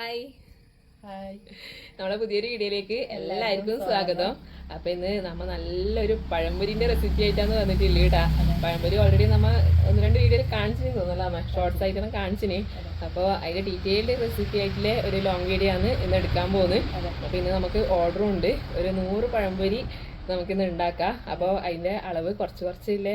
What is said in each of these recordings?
Hi. Hi. നമ്മുടെ പുതിയൊരു വീഡിയോയിലേക്ക് എല്ലാവർക്കും സ്വാഗതം. അപ്പൊ ഇന്ന് നമ്മ നല്ലൊരു പഴംപൊരിന്റെ റെസിപ്പി ആയിട്ടാണ് വന്നിട്ടില്ല കേട്ടാ പഴംപൊരി ഓൾറെഡി നമ്മ ഒന്ന് രണ്ട് വീഡിയോയിൽ കാണിച്ചിന് തോന്നല അമ്മ. ഷോർട്സ് ആയിട്ടാണ് കാണിച്ചിന്. അപ്പോൾ അതിന്റെ ഡീറ്റെയിൽഡ് റെസിപ്പി ആയിട്ടുള്ള ഒരു ലോങ് വീഡിയോ ആണ് ഇന്ന് എടുക്കാൻ പോകുന്നത് അപ്പൊ ഇന്ന് നമുക്ക് ഓർഡറും ഉണ്ട്. ഒരു നൂറ് പഴംപൊരി നമുക്കിന്ന് ഉണ്ടാക്കാം. അപ്പോൾ അതിന്റെ അളവ് കുറച്ച് കുറച്ച് ഇല്ലേ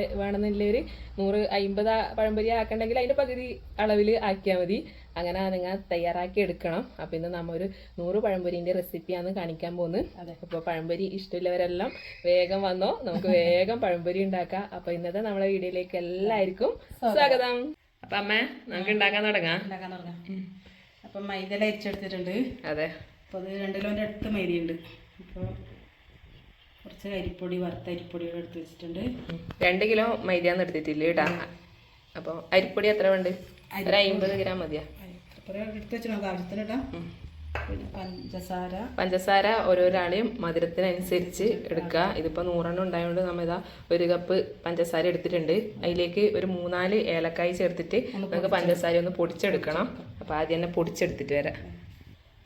ഒരു നൂറ് അമ്പത് പഴംപൊരി ആക്കണ്ടെങ്കിൽ അതിന്റെ പകുതി അളവിൽ ആക്കിയാൽ മതി. അങ്ങനെ നിങ്ങൾ തയ്യാറാക്കി എടുക്കണം. അപ്പോൾ ഇന്ന് നമ്മൊരു നൂറ് പഴംപൊരിന്റെ റെസിപ്പിയാണ് കാണിക്കാൻ പോകുന്നത്. അപ്പോൾ പഴംപൊരി ഇഷ്ടമുള്ളവരെല്ലാം വേഗം വന്നോ. നമുക്ക് വേഗം പഴംപൊരി ഉണ്ടാക്കാം. അപ്പോൾ ഇന്നത്തെ നമ്മളെ വീഡിയോയിലേക്ക് എല്ലാവർക്കും സ്വാഗതം. അപ്പം അമ്മ നമുക്ക് ഉണ്ടാക്കാൻ തുടങ്ങാം. ഉണ്ടാക്കാൻ തുടങ്ങാം. അപ്പം മൈദല അരിച്ചെടുത്തിട്ടുണ്ട്. അതെ. അപ്പോൾ അത് രണ്ട് കിലോന്റെ അടുത്ത് മൈദയുണ്ട്. അപ്പോൾ കുറച്ച് അരിപ്പൊടി വറുത്ത അരിപ്പൊടികൾ എടുത്ത് വെച്ചിട്ടുണ്ട്. രണ്ട് കിലോ മൈദയാന്ന് എടുത്തിട്ടില്ല കേട്ടാ അപ്പോൾ അരിപ്പൊടി എത്ര വേണ്ട? ഒരു അമ്പത് ഗ്രാം മതിയാ? പഞ്ചസാര. പഞ്ചസാര ഓരോരാളെയും മധുരത്തിനനുസരിച്ച് എടുക്കുക. ഇതിപ്പോൾ നൂറെണ്ണം ഉണ്ടായതുകൊണ്ട് നമ്മൾ ഇതാ ഒരു കപ്പ് പഞ്ചസാര എടുത്തിട്ടുണ്ട്. അതിലേക്ക് ഒരു മൂന്നാൽ ഏലക്കായ ചേർത്തിട്ട് നമുക്ക് പഞ്ചസാര ഒന്ന് പൊടിച്ചെടുക്കണം. അപ്പോൾ ആദ്യം തന്നെ പൊടിച്ചെടുത്തിട്ട് വരാം.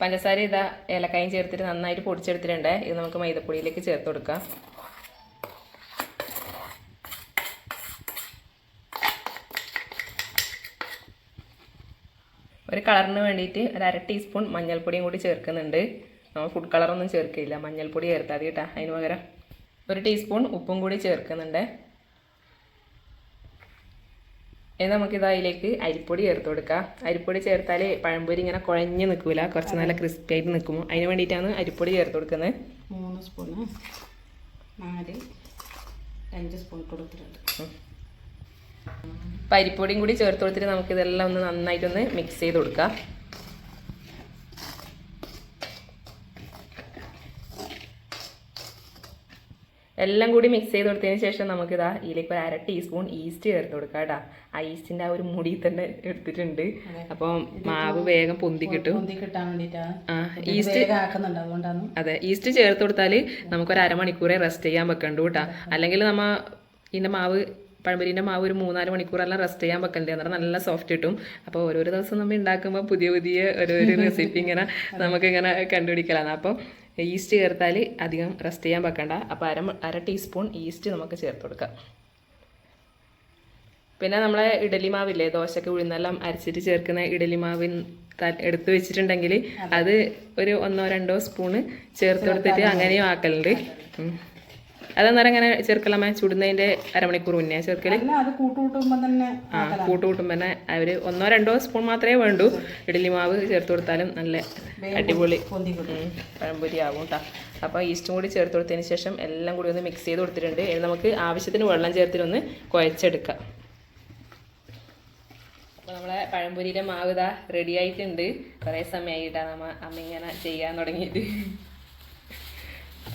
പഞ്ചസാര ഇതാ ഏലക്കായും ചേർത്തിട്ട് നന്നായിട്ട് പൊടിച്ചെടുത്തിട്ടുണ്ട്. ഇത് നമുക്ക് മൈദപ്പൊടിയിലേക്ക് ചേർത്ത് കൊടുക്കാം. ഒരു കളറിന് വേണ്ടിയിട്ട് ഒരു അര ടീസ്പൂൺ മഞ്ഞൾപ്പൊടിയും കൂടി ചേർക്കുന്നുണ്ട്. നമ്മൾ ഫുഡ് കളറൊന്നും ചേർക്കില്ല. മഞ്ഞൾപ്പൊടി ചേർത്താൽ മതി കേട്ടോ. അതിന് പകരം ഒരു ടീസ്പൂൺ ഉപ്പും കൂടി ചേർക്കുന്നുണ്ട്. ഇനി നമുക്കിത് അതിലേക്ക് അരിപ്പൊടി ചേർത്ത് കൊടുക്കാം. അരിപ്പൊടി ചേർത്താൽ പഴംപൊരി ഇങ്ങനെ കുഴഞ്ഞ് നിൽക്കില്ല കുറച്ച് നല്ല ക്രിസ്പി ആയിട്ട് നിൽക്കും അതിന് വേണ്ടിയിട്ടാണ് അരിപ്പൊടി ചേർത്ത് കൊടുക്കുന്നത്. മൂന്ന് സ്പൂണ് നാല് അഞ്ച് സ്പൂൺ കൊടുത്തിട്ടുണ്ട്. അപ്പം അരിപ്പൊടിയും കൂടി ചേർത്ത് കൊടുത്തിട്ട് നമുക്ക് നമുക്കിതെല്ലാം ഒന്ന് നന്നായിട്ടൊന്ന് മിക്സ് ചെയ്ത് കൊടുക്കാം. എല്ലാം കൂടി മിക്സ് ചെയ്ത് കൊടുത്തതിന് ശേഷം നമുക്കിതാ ഇതിലേക്ക് ഒരു അര ടീസ്പൂൺ ഈസ്റ്റ് ചേർത്ത് കൊടുക്കാം കേട്ടോ. ആ ഈസ്റ്റിന്റെ ആ ഒരു മുടി തന്നെ എടുത്തിട്ടുണ്ട്. അപ്പോൾ മാവ് വേഗം പൊന്തി കിട്ടും. ആ ഈസ്റ്റ് അതെ ഈസ്റ്റ് ചേർത്ത് കൊടുത്താൽ നമുക്കൊരു അരമണിക്കൂറേ റെസ്റ്റ് ചെയ്യാൻ വെക്കണ്ടു കേട്ടോ. അല്ലെങ്കിൽ നമ്മ ഇതിന്റെ മാവ് പഴംപൊരിന്റെ മാവ് ഒരു മൂന്നാൽ മണിക്കൂറെല്ലാം റെസ്റ്റ് ചെയ്യാൻ വെക്കണ്ടേ? പറഞ്ഞാൽ നല്ല സോഫ്റ്റ് കിട്ടും. അപ്പോൾ ഓരോരോ ദിവസം നമ്മൾ ഉണ്ടാക്കുമ്പോൾ പുതിയ പുതിയ ഓരോരോ റെസിപ്പി ഇങ്ങനെ നമുക്കിങ്ങനെ കണ്ടുപിടിക്കലാണ്. അപ്പോൾ ഈസ്റ്റ് ചേർത്താൽ അധികം റെസ്റ്റ് ചെയ്യാൻ വെക്കണ്ട. അപ്പോൾ അര അര ടീസ്പൂൺ ഈസ്റ്റ് നമുക്ക് ചേർത്ത് കൊടുക്കാം. പിന്നെ നമ്മളെ ഇഡലി മാവില്ലേ ദോശക്ക് ഉഴുന്നെല്ലാം അരച്ചിട്ട് ചേർക്കുന്ന ഇഡലി മാവിൻ എടുത്ത് വെച്ചിട്ടുണ്ടെങ്കിൽ അത്. ഒരു ഒന്നോ രണ്ടോ സ്പൂണ് ചേർത്ത് കൊടുത്തിട്ട് അങ്ങനെയും ആക്കലുണ്ട്. അതെന്നേരം ഇങ്ങനെ ചെറുക്കലമ്മ ചുടുന്നതിന്റെ അരമണിക്കൂർ മുന്നേ ചേർക്കൽ അല്ല അത് കൂട്ടുകൂട്ടുമ്പോൾ തന്നെ ആ അവർ ഒന്നോ രണ്ടോ സ്പൂൺ മാത്രമേ വേണ്ടൂ. ഇഡലി മാവ് ചേർത്ത് കൊടുത്താലും നല്ല അടിപൊളി പഴംപൊരി ആകും കേട്ടോ അപ്പോൾ ഈസ്റ്റും കൂടി ചേർത്ത് കൊടുത്തതിന് ശേഷം എല്ലാം കൂടി ഒന്ന് മിക്സ് ചെയ്ത് കൊടുത്തിട്ടുണ്ട്. ഇനി നമുക്ക് ആവശ്യത്തിന് വെള്ളം ചേർത്തിട്ട് ഒന്ന് കുഴച്ചെടുക്കാം. അപ്പോൾ നമ്മളെ പഴംപൊരിയുടെ മാവ് ഇതാ റെഡി ആയിട്ടുണ്ട്. കുറേ സമയമായിട്ടാണ് നമ്മ അമ്മ ഇങ്ങനെ ചെയ്യാൻ തുടങ്ങിയിട്ട്.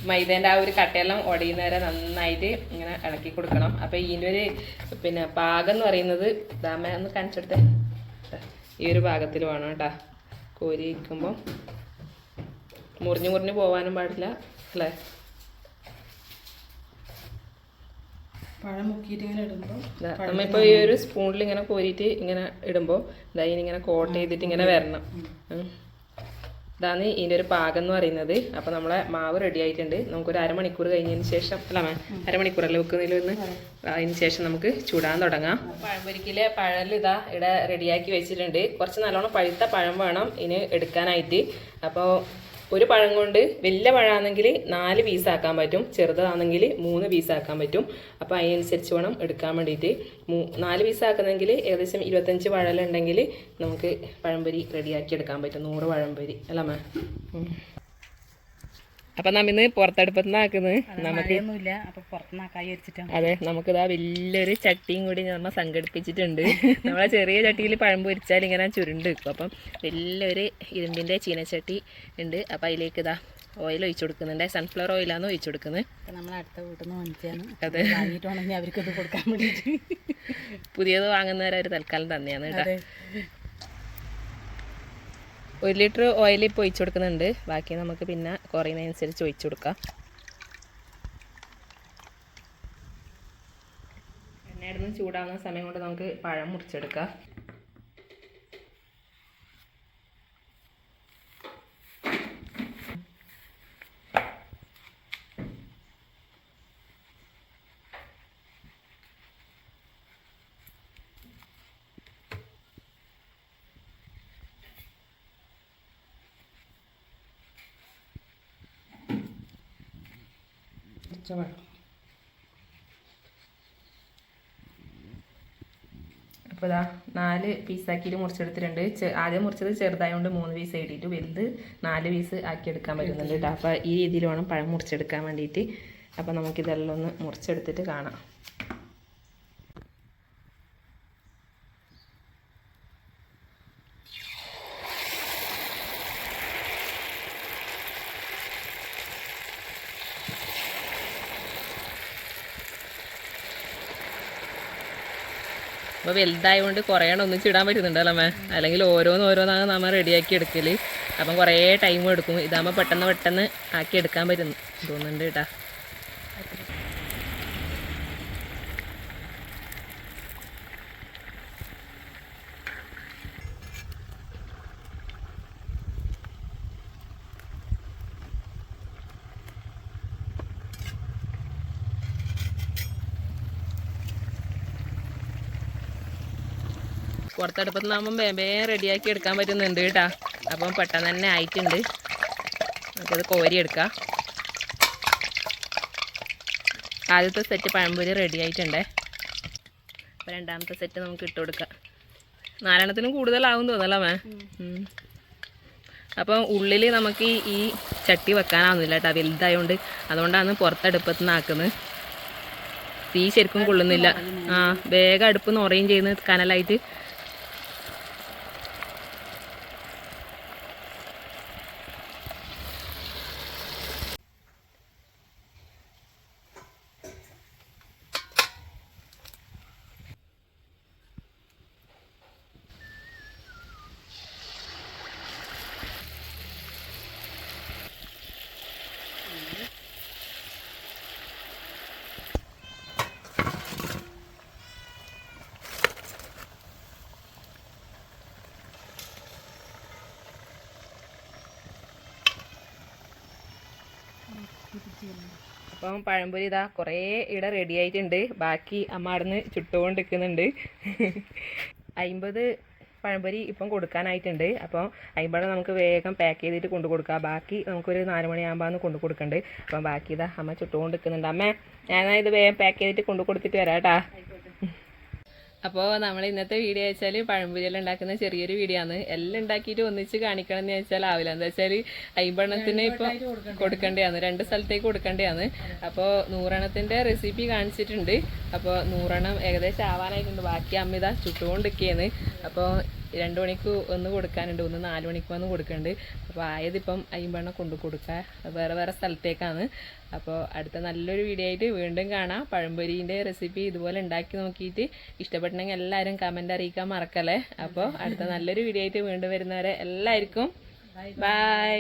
മൈദേന്റെ ആ ഒരു കട്ടയെല്ലാം ഉടയുന്ന വരെ നന്നായിട്ട് ഇങ്ങനെ ഇളക്കി കൊടുക്കണം. അപ്പോൾ ഇതിന്റെ ഒരു പിന്നെ പാകം എന്ന് പറയുന്നത് ദാമ ഒന്ന് കാണിച്ചെടുത്തേ. ഈ ഒരു പാകത്തിൽ വേണം കേട്ടോ. കോരി ഇരിക്കുമ്പോൾ മുറിഞ്ഞു മുറിഞ്ഞു പോകാനും പാടില്ല അല്ലേ? പഴം മുക്കിയിട്ട് ഇടുമ്പോൾ നമ്മളിപ്പോൾ ഈ ഒരു സ്പൂണിൽ ഇങ്ങനെ കോരിയിട്ട് ഇങ്ങനെ ഇടുമ്പോൾ ഇതായി ഇങ്ങനെ കോട്ട് ചെയ്തിട്ട് ഇങ്ങനെ വരണം. ഇതാണ് ഇതിന്റെ ഒരു പാകം എന്ന് പറയുന്നത്. അപ്പോൾ നമ്മളെ മാവ് റെഡി ആയിട്ടുണ്ട്. നമുക്കൊരു അരമണിക്കൂർ കഴിഞ്ഞതിന് ശേഷം അല്ല മേ അരമണിക്കൂറല്ലേ വെക്കുന്നതിൽ വന്ന്? അതിന് ശേഷം നമുക്ക് ചൂടാൻ തുടങ്ങാം. പഴംപൊരിക്കിലെ പഴൽ ഇതാ ഇവിടെ റെഡിയാക്കി വെച്ചിട്ടുണ്ട്. കുറച്ച് നല്ലോണം പഴുത്ത പഴം വേണം ഇതിന് എടുക്കാനായിട്ട്. അപ്പോൾ ഒരു പഴം കൊണ്ട് വലിയ പഴമാണെങ്കിൽ നാല് പീസാക്കാൻ പറ്റും ചെറുതാണെങ്കിൽ മൂന്ന് പീസാക്കാൻ പറ്റും. അപ്പോൾ അതിനനുസരിച്ച് വേണം എടുക്കാൻ വേണ്ടിയിട്ട്. മൂ നാല് പീസാക്കുന്നെങ്കിൽ ഏകദേശം ഇരുപത്തഞ്ച് പഴലുണ്ടെങ്കിൽ നമുക്ക് പഴംപൊരി റെഡിയാക്കി എടുക്കാൻ പറ്റും. നൂറ് പഴംപൊരി അല്ല അപ്പം നമ്മ ഇന്ന് പുറത്തടുപ്പത്ത് നിന്ന് ആക്കുന്നത് നമുക്ക് അതെ നമുക്കിതാ വലിയൊരു ചട്ടിയും കൂടി നമ്മൾ സംഘടിപ്പിച്ചിട്ടുണ്ട്. നമ്മളെ ചെറിയ ചട്ടിയിൽ പഴം പൊരിച്ചാൽ ഇങ്ങനെ ചുരുണ്ട് വെക്കും അപ്പം വലിയൊരു ഇരുമ്പിന്റെ ചീനച്ചട്ടി ഉണ്ട്. അപ്പം അതിലേക്ക് ഇതാ ഓയിൽ ഒഴിച്ചു കൊടുക്കുന്നുണ്ട്. സൺഫ്ലവർ ഓയിലാണ് ഒഴിച്ചു കൊടുക്കുന്നത് നമ്മൾ അടുത്ത വീട്ടിൽ നിന്ന് വാങ്ങിച്ചാണ് അതെ കൊടുക്കാൻ വേണ്ടിയിട്ട്. പുതിയത് വാങ്ങുന്നവരെ ഒരു തൽക്കാലം തന്നെയാണ് കേട്ടോ. ഒരു ലിറ്റർ ഓയിൽ ഇപ്പോൾ ഒഴിച്ചു കൊടുക്കുന്നുണ്ട്. ബാക്കി നമുക്ക് പിന്നെ കുറയുന്നതനുസരിച്ച് ഒഴിച്ചു കൊടുക്കാം. എണ്ണ ചൂടാവുന്ന സമയം കൊണ്ട് നമുക്ക് പഴം മുറിച്ചെടുക്കാം. പച്ചവെള്ളം അപ്പോൾ ഇതാ നാല് പീസാക്കിയിട്ട് മുറിച്ചെടുത്തിട്ടുണ്ട്. ആദ്യം മുറിച്ചത് ചെറുതായതുകൊണ്ട് മൂന്ന് പീസ് ഇട്ടിട്ട് വലുത് നാല് പീസ് ആക്കി എടുക്കാൻ പറ്റുന്നുണ്ട് കേട്ടോ. അപ്പോൾ ഈ രീതിയിൽ വേണം പഴം മുറിച്ചെടുക്കാൻ വേണ്ടിയിട്ട്. അപ്പോൾ നമുക്കിതെല്ലാം ഒന്ന് മുറിച്ചെടുത്തിട്ട് കാണാം. അപ്പോൾ വലുതായതുകൊണ്ട് കുറേ എണ്ണം ഒന്നിച്ച് ഇടാൻ പറ്റുന്നുണ്ടല്ലോ അമ്മ. അല്ലെങ്കിൽ ഓരോന്ന് ഓരോന്നാണ് നമ്മൾ റെഡിയാക്കി എടുക്കൽ അപ്പം കുറേ ടൈം എടുക്കും. ഇതാകുമ്പോൾ പെട്ടെന്ന് പെട്ടെന്ന് ആക്കി എടുക്കാൻ പറ്റുന്നു. തോന്നുന്നുണ്ട് കേട്ടാ. പുറത്തെടുപ്പത്ത് നിന്നാകുമ്പം വേഗം റെഡിയാക്കി എടുക്കാൻ പറ്റുന്നുണ്ട് കേട്ടാ. അപ്പം പെട്ടെന്ന് തന്നെ ആയിട്ടുണ്ട്. നമുക്കത് കോരി എടുക്കാം ആദ്യത്തെ സെറ്റ് പഴംപൊരി റെഡി ആയിട്ടുണ്ടേ. അപ്പം രണ്ടാമത്തെ സെറ്റ് നമുക്ക് ഇട്ട് കൊടുക്കാം. നാലെണ്ണത്തിനും കൂടുതലാവും തോന്നല്ലോ മേ അപ്പം ഉള്ളിൽ നമുക്ക് ഈ- ചട്ടി വെക്കാനാവുന്നില്ല കേട്ടോ. വലുതായതുകൊണ്ട് അതുകൊണ്ടാണ് പുറത്തടുപ്പത്ത് നിന്ന് ആക്കുന്നത്. തീ ശരിക്കും കൊള്ളുന്നില്ല. ആ വേഗം അടുപ്പ് നിറയും ചെയ്യുന്ന കനലായിട്ട് അപ്പം പഴംപൊരി ഇതാ കുറേ ഇവിടെ റെഡി ആയിട്ടുണ്ട്. ബാക്കി അമ്മ അവിടുന്ന് ചുട്ടുകൊണ്ട് നിൽക്കുന്നുണ്ട് അമ്പത് പഴംപൊരി ഇപ്പം കൊടുക്കാനായിട്ടുണ്ട്. അപ്പോൾ അമ്പത് നമുക്ക് വേഗം പാക്ക് ചെയ്തിട്ട് കൊണ്ടു കൊടുക്കാം. ബാക്കി നമുക്കൊരു നാല് മണിയാകുമ്പോൾ കൊണ്ടു കൊടുക്കണ്ട്. അപ്പം ബാക്കി ഇതാ അമ്മ ചുട്ടുകൊണ്ട് നിൽക്കുന്നുണ്ട് അമ്മ ഞാനാ ഇത് വേഗം പാക്ക് ചെയ്തിട്ട് കൊണ്ടു കൊടുത്തിട്ട് വരാം കേട്ടാ അപ്പോൾ നമ്മൾ ഇന്നത്തെ വീഡിയോ വെച്ചാൽ പഴംപൊരിയെല്ലാം ഉണ്ടാക്കുന്ന ചെറിയൊരു വീഡിയോ ആണ്. എല്ലാം ഉണ്ടാക്കിയിട്ട് ഒന്നിച്ച് കാണിക്കണം എന്ന് വെച്ചാൽ ആവില്ല. എന്താ വെച്ചാൽ അമ്പെണ്ണത്തിന് ഇപ്പോൾ കൊടുക്കേണ്ടതാണ് രണ്ട് സ്ഥലത്തേക്ക് കൊടുക്കേണ്ടതാണ് അപ്പോൾ നൂറെണ്ണത്തിന്റെ റെസിപ്പി കാണിച്ചിട്ടുണ്ട്. അപ്പോൾ നൂറെണ്ണം ഏകദേശം ആവാനായിട്ടുണ്ട്. ബാക്കി അമ്മിത ചുട്ടുകൊണ്ടിരിക്കുകയാണ് അപ്പോൾ രണ്ട് മണിക്ക് ഒന്ന് കൊടുക്കാനുണ്ട് ഒന്ന് നാല് മണിക്ക് വന്ന് കൊടുക്കുന്നുണ്ട് അപ്പോൾ ആയതിപ്പം അയ്യമ്പെണ്ണം കൊണ്ടു കൊടുക്കുക വേറെ വേറെ സ്ഥലത്തേക്കാണ്. അപ്പോൾ അടുത്ത നല്ലൊരു വീഡിയോ ആയിട്ട് വീണ്ടും കാണാം. പഴംപൊരീന്റെ റെസിപ്പി ഇതുപോലെ ഉണ്ടാക്കി നോക്കിയിട്ട് ഇഷ്ടപ്പെട്ടെങ്കിൽ എല്ലാവരും കമന്റ് അറിയിക്കാൻ മറക്കല്ലേ? അപ്പോൾ അടുത്ത നല്ലൊരു വീഡിയോ ആയിട്ട് വീണ്ടും വരുന്നവരെ എല്ലാവർക്കും ബൈ